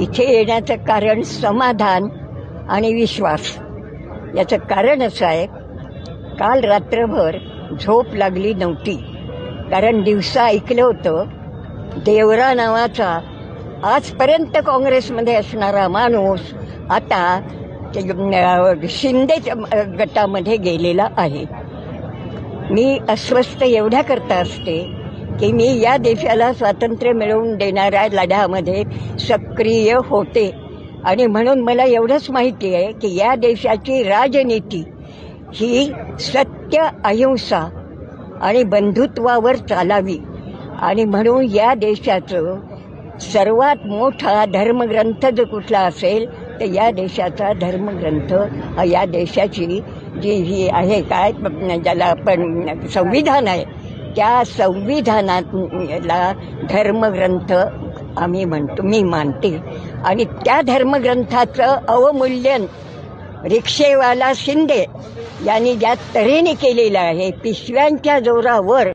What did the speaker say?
इथे येण्याचं कारण समाधान आणि विश्वास. याचं कारण असं आहे काल रात्रभर झोप लागली नव्हती. कारण दिवसा ऐकलं होतं देवरा नावाचा आजपर्यंत काँग्रेसमध्ये असणारा माणूस आता ते, शिंदे गटामध्ये गेलेला आहे. मी अस्वस्थ एवढ्याकरता असते की मी या देशाला स्वातंत्र्य मिळवून देणाऱ्या लढ्यामध्ये सक्रिय होते. आणि म्हणून मला एवढंच माहिती आहे की या देशाची राजनीती ही सत्य अहिंसा आणि बंधुत्वावर चालावी. आणि म्हणून या देशाचं सर्वात मोठा धर्मग्रंथ जो कुठला असेल तर या देशाचा धर्मग्रंथ या देशाची जी ही आहे काय ज्याला आपण संविधान आहे त्या संविधानाला धर्मग्रंथ आम्ही म्हणतो मी मानते. आणि त्या धर्मग्रंथाचं अवमूल्यन रिक्षेवाला शिंदे यांनी ज्या तऱ्हेने केलेलं आहे पिशव्यांच्या जोरावर